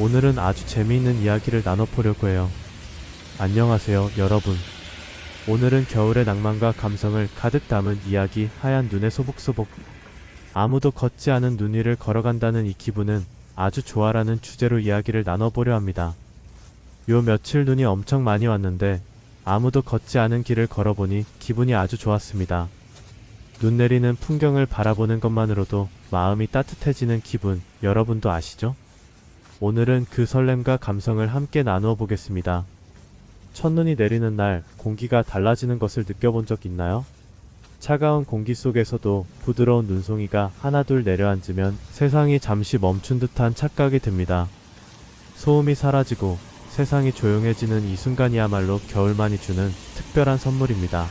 오늘은 아주 재미있는 이야기를 나눠보려고 해요. 안녕하세요, 여러분. 오늘은 겨울의 낭만과 감성을 가득 담은 이야기 하얀 눈의 소복소복. 아무도 걷지 않은 눈 위를 걸어간다는 이 기분은 아주 좋아라는 주제로 이야기를 나눠보려 합니다. 요 며칠 눈이 엄청 많이 왔는데 아무도 걷지 않은 길을 걸어보니 기분이 아주 좋았습니다. 눈 내리는 풍경을 바라보는 것만으로도 마음이 따뜻해지는 기분 여러분도 아시죠? 오늘은 그 설렘과 감성을 함께 나누어 보겠습니다. 첫눈이 내리는 날 공기가 달라지는 것을 느껴본 적 있나요? 차가운 공기 속에서도 부드러운 눈송이가 하나둘 내려앉으면 세상이 잠시 멈춘 듯한 착각이 듭니다. 소음이 사라지고 세상이 조용해지는 이 순간이야말로 겨울만이 주는 특별한 선물입니다.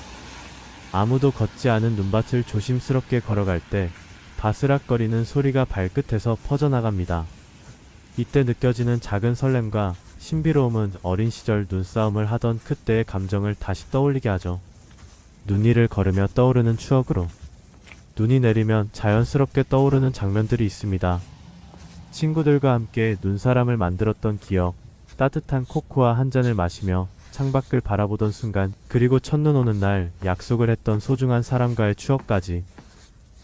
아무도 걷지 않은 눈밭을 조심스럽게 걸어갈 때 바스락거리는 소리가 발끝에서 퍼져나갑니다. 이때 느껴지는 작은 설렘과 신비로움은 어린 시절 눈싸움을 하던 그때의 감정을 다시 떠올리게 하죠. 눈 위를 걸으며 떠오르는 추억으로 눈이 내리면 자연스럽게 떠오르는 장면들이 있습니다. 친구들과 함께 눈사람을 만들었던 기억, 따뜻한 코코아 한 잔을 마시며 창밖을 바라보던 순간, 그리고 첫눈 오는 날 약속을 했던 소중한 사람과의 추억까지.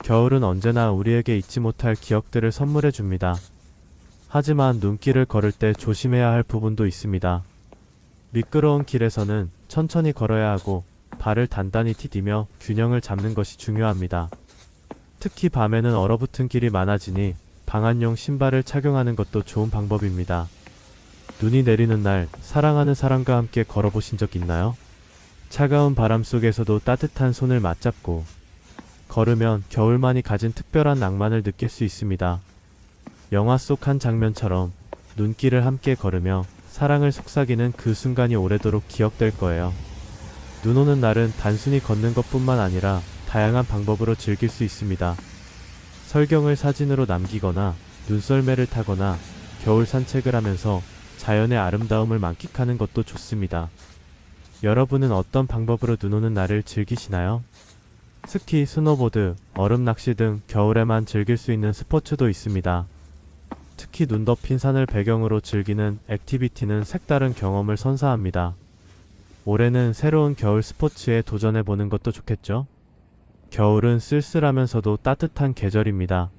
겨울은 언제나 우리에게 잊지 못할 기억들을 선물해 줍니다. 하지만 눈길을 걸을 때 조심해야 할 부분도 있습니다. 미끄러운 길에서는 천천히 걸어야 하고 발을 단단히 디디며 균형을 잡는 것이 중요합니다. 특히 밤에는 얼어붙은 길이 많아지니 방한용 신발을 착용하는 것도 좋은 방법입니다. 눈이 내리는 날 사랑하는 사람과 함께 걸어보신 적 있나요? 차가운 바람 속에서도 따뜻한 손을 맞잡고 걸으면 겨울만이 가진 특별한 낭만을 느낄 수 있습니다. 영화 속 한 장면처럼 눈길을 함께 걸으며 사랑을 속삭이는 그 순간이 오래도록 기억될 거예요. 눈 오는 날은 단순히 걷는 것 뿐만 아니라 다양한 방법으로 즐길 수 있습니다. 설경을 사진으로 남기거나 눈썰매를 타거나 겨울 산책을 하면서 자연의 아름다움을 만끽하는 것도 좋습니다. 여러분은 어떤 방법으로 눈 오는 날을 즐기시나요? 스키, 스노보드, 얼음 낚시 등 겨울에만 즐길 수 있는 스포츠도 있습니다. 특히 눈 덮인 산을 배경으로 즐기는 액티비티는 색다른 경험을 선사합니다. 올해는 새로운 겨울 스포츠에 도전해 보는 것도 좋겠죠? 겨울은 쓸쓸하면서도 따뜻한 계절입니다.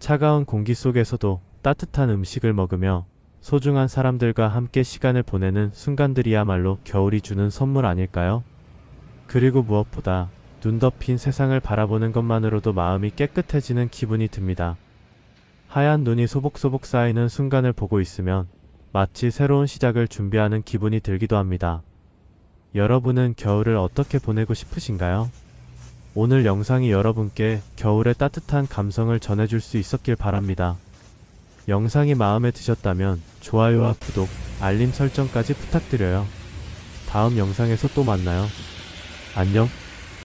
차가운 공기 속에서도 따뜻한 음식을 먹으며 소중한 사람들과 함께 시간을 보내는 순간들이야말로 겨울이 주는 선물 아닐까요? 그리고 무엇보다 눈 덮인 세상을 바라보는 것만으로도 마음이 깨끗해지는 기분이 듭니다. 하얀 눈이 소복소복 쌓이는 순간을 보고 있으면 마치 새로운 시작을 준비하는 기분이 들기도 합니다. 여러분은 겨울을 어떻게 보내고 싶으신가요? 오늘 영상이 여러분께 겨울의 따뜻한 감성을 전해줄 수 있었길 바랍니다. 영상이 마음에 드셨다면 좋아요와 구독, 알림 설정까지 부탁드려요. 다음 영상에서 또 만나요. 안녕.